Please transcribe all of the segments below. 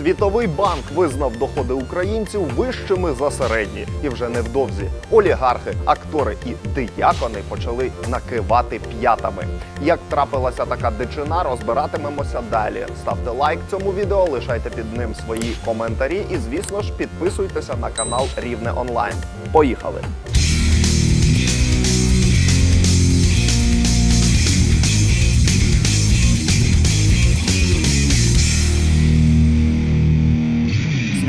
Світовий банк визнав доходи українців вищими за середні, і вже невдовзі олігархи, актори і диякони почали накивати п'ятами. Як трапилася така дичина, розбиратимемося далі. Ставте лайк цьому відео, лишайте під ним свої коментарі і, звісно ж, підписуйтеся на канал Рівне Онлайн. Поїхали!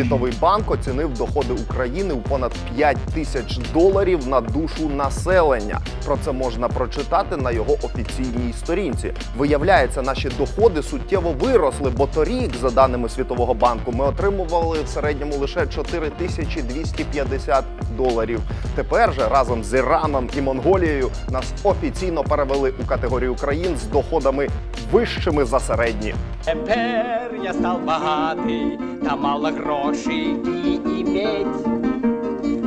Світовий банк оцінив доходи України у понад 5 тисяч доларів на душу населення. Про це можна прочитати на його офіційній сторінці. Виявляється, наші доходи суттєво виросли, бо торік, за даними Світового банку, ми отримували в середньому лише 4250 доларів. Тепер же разом з Іраном і Монголією нас офіційно перевели у категорію країн з доходами вищими за середні. Тепер я став багатий, та мало грошей і іметь.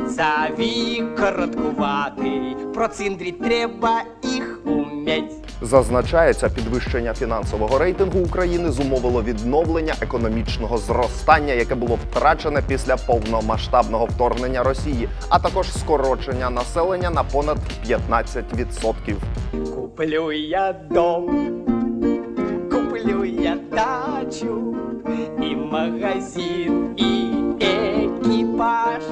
За вік короткуватий, про циндрі треба їх уметь. Зазначається, підвищення фінансового рейтингу України зумовило відновлення економічного зростання, яке було втрачене після повномасштабного вторгнення Росії, а також скорочення населення на понад 15%. Куплю я дом, куплю я дачу, магазин, і екіпаж.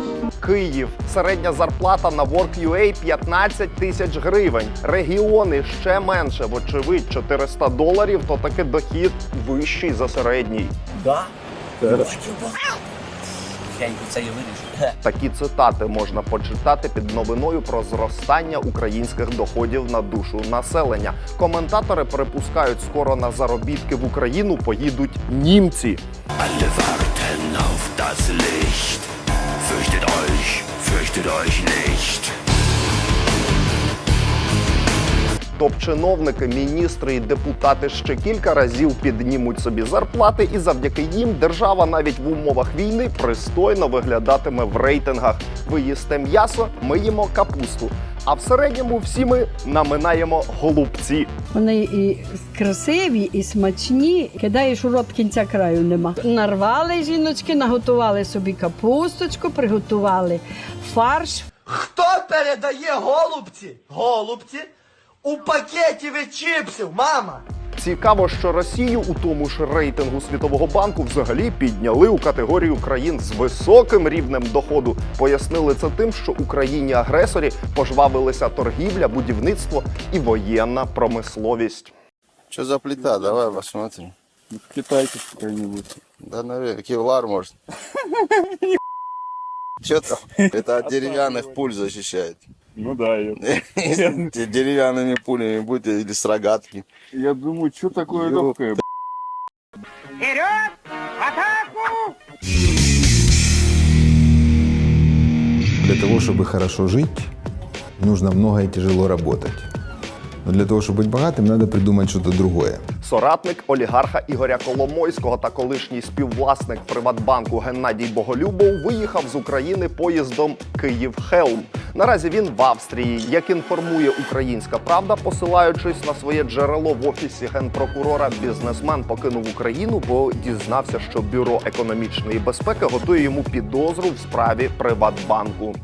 Київ середня зарплата на Work.ua 15 тисяч гривень. Регіони ще менше, вочевидь, 400 доларів, то таки дохід вищий за середній. Да? Це і вирішу. Такі цитати можна почитати під новиною про зростання українських доходів на душу населення. Коментатори припускають, скоро на заробітки в Україну поїдуть німці. Das Licht. Fürchtet euch, fürchtet euch nicht. Топ-чиновники, міністри і депутати ще кілька разів піднімуть собі зарплати, і завдяки їм держава навіть в умовах війни пристойно виглядатиме в рейтингах. Ви їсте м'ясо, ми їмо капусту. А в середньому всі ми наминаємо голубці. Вони і красиві, і смачні. Кидаєш у рот кінця краю нема. Нарвали жіночки, наготували собі капусточку, приготували фарш. Хто передає голубці? Голубці у пакеті від чіпсів, мама. Цікаво, що Росію у тому ж рейтингу Світового банку взагалі підняли у категорію країн з високим рівнем доходу. Пояснили це тим, що Україні агресорі пожвавилися торгівля, будівництво і воєнна промисловість. Что за плита? Давай посмотрим. Китайцы какой-нибудь. Да, наверное, кевлар может. Что там? Это от деревянных пуль защищает. Ну да, я, Если те деревянными пулями будете или с рогатки. я думаю, что такое Ё- легкое, Для того, чтобы хорошо жить, нужно много и тяжело работать. Но для того, чтобы быть богатым, надо придумать что-то другое. Соратник олігарха Ігоря Коломойського та колишній співвласник Приватбанку Геннадій Боголюбов виїхав з України поїздом Київ-Хелм. Наразі він в Австрії. Як інформує Українська Правда, посилаючись на своє джерело в офісі генпрокурора, бізнесмен покинув Україну, бо дізнався, що бюро економічної безпеки готує йому підозру в справі Приватбанку.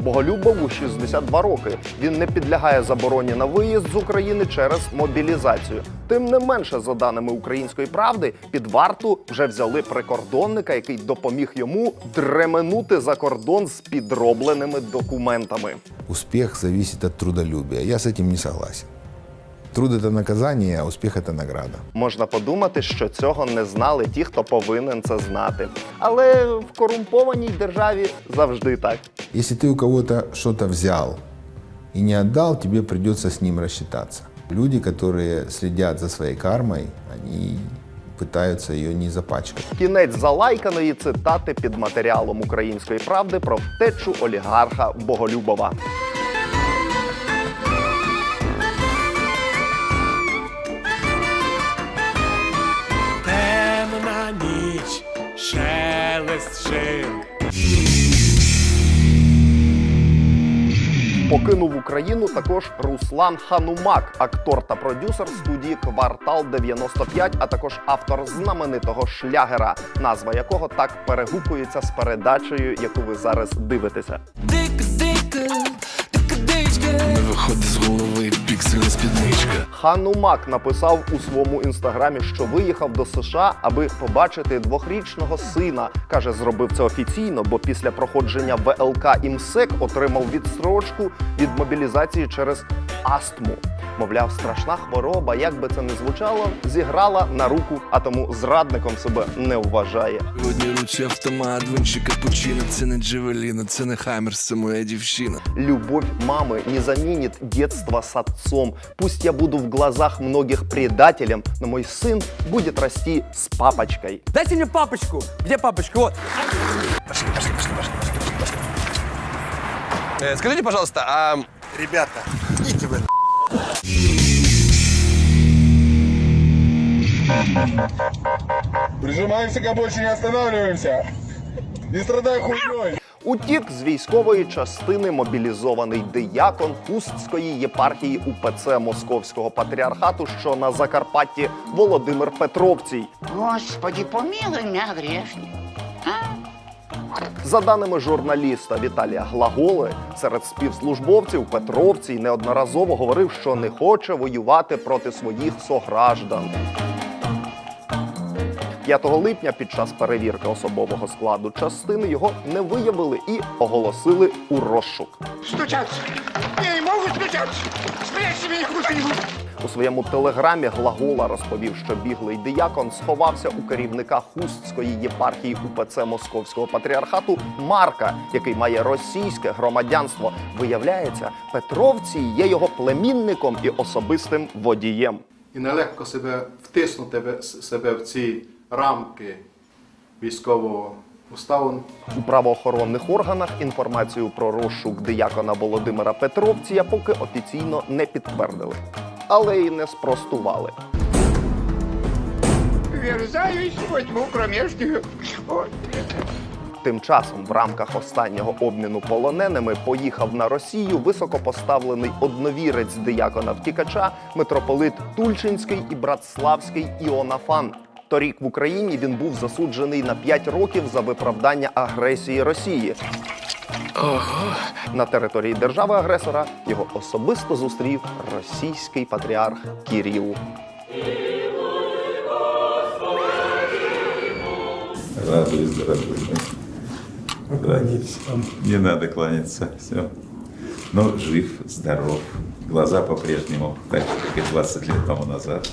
Боголюбову 62 роки. Він не підлягає забороні на виїзд з України через мобілізацію. Тим не менше, за даними української правди, під варту вже взяли прикордонника, який допоміг йому дременути за кордон з підробленими документами. Успіх залежить від трудолюбія. Я з цим не согласен. Труд это наказание, а успех это награда. Можна подумати, що цього не знали ті, хто повинен це знати. Але в корумпованій державі завжди так. Если ты у кого-то что-то взял и не отдал, тебе придется с ним рассчитаться. Люди, которые следят за своей кармой, они пытаются ее не запачкать. Кінець залайканої цитати під матеріалом української правди про втечу олігарха Боголюбова. Шелест. Покинув Україну також Руслан Ханумак, актор та продюсер студії Квартал 95, а також автор знаменитого шлягера, назва якого так перегукується з передачею, яку ви зараз дивитеся. Виходить з голови піксельна спідничка. Ханумак написав у своєму інстаграмі, що виїхав до США, аби побачити двохрічного сина. каже, зробив це офіційно, бо після проходження ВЛК ІМСЕК отримав відстрочку від мобілізації через астму. Мовляв, страшна хвороба, як би це не звучало, зіграла на руку, а тому зрадником себе не вважає. В одній руці автомат, в іншій капучино. Це не Джевеліна, це не Хаймерс, це моя дівчина. Любовь мамы не заменит детство с отцом. Пусть я буду в глазах многих предателем, но мой сын будет расти с папочкой. Дайте мне папочку. Где папочка? Вот. Э, Скажите, пожалуйста, а Прижимаемся к обочине, останавливаемся. Не страдай хуйней. Утік з військової частини мобілізований диякон Хустської єпархії УПЦ Московського патріархату, що на Закарпатті Володимир Петровцій. Господи, помилуй меня грешник. За даними журналіста Віталія Глаголи, серед співслужбовців Петровцій неодноразово говорив, що не хоче воювати проти своїх сограждан. 5 липня під час перевірки особового складу частини його не виявили і оголосили у розшук. Стучаться. Не могут стучаться. Спрячьте меня куда-нибудь. У своєму телеграмі Глагола розповів, що біглий диякон сховався у керівника Хустської єпархії УПЦ Московського патріархату Марка, який має російське громадянство. Виявляється, Петровці є його племінником і особистим водієм. і нелегко себе втиснути в- себе в ці рамки військового уставу. У правоохоронних органах інформацію про розшук диякона Володимира Петровція поки офіційно не підтвердили, але й не спростували. Верзаюсь во тьму кромешную. Тим часом, в рамках останнього обміну полоненими, поїхав на Росію високопоставлений одновірець диякона втікача, митрополит Тульчинський і Братславський Іонафан. Торік в Україні він був засуджений на 5 років за виправдання агресії Росії. На території держави-агресора його особисто зустрів російський патріарх Кіріл. Радуюсь, дорогой. Не надо кланяться. Все. Но жив, здоров. Глаза по-прежнему так же, как и 20 лет тому назад.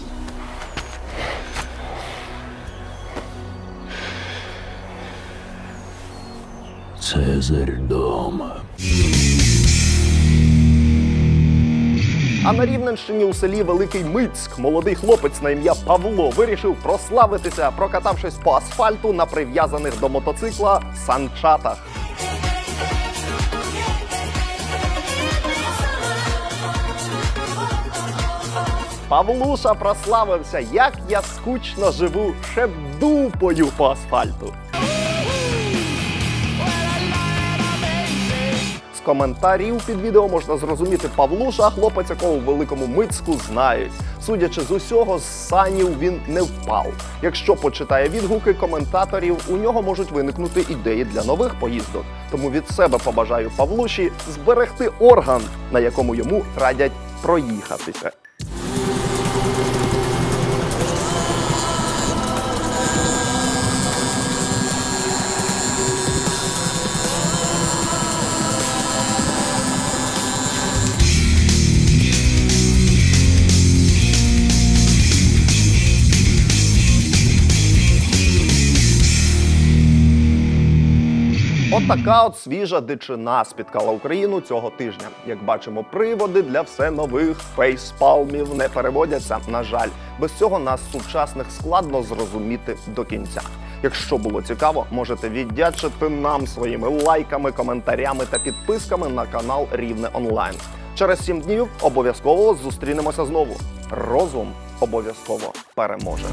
Цезарь дома. А на Рівненщині у селі Великий Мицьк молодий хлопець на ім'я Павло вирішив прославитися, прокатавшись по асфальту на прив'язаних до мотоцикла санчатах. Павлуша прославився, як я скучно живу, ще дупою по асфальту. Коментарів під відео можна зрозуміти Павлуша, хлопець, якого в великому мицьку знають. Судячи з усього, з санів він не впав. Якщо почитає відгуки коментаторів, у нього можуть виникнути ідеї для нових поїздок. Тому від себе побажаю Павлуші зберегти орган, на якому йому радять проїхатися. Отака от свіжа дичина спіткала Україну цього тижня. Як бачимо, приводи для все нових фейспалмів не переводяться. На жаль, без цього нас сучасних складно зрозуміти до кінця. Якщо було цікаво, можете віддячити нам своїми лайками, коментарями та підписками на канал Рівне Онлайн. Через сім днів обов'язково зустрінемося знову. Розум обов'язково переможе.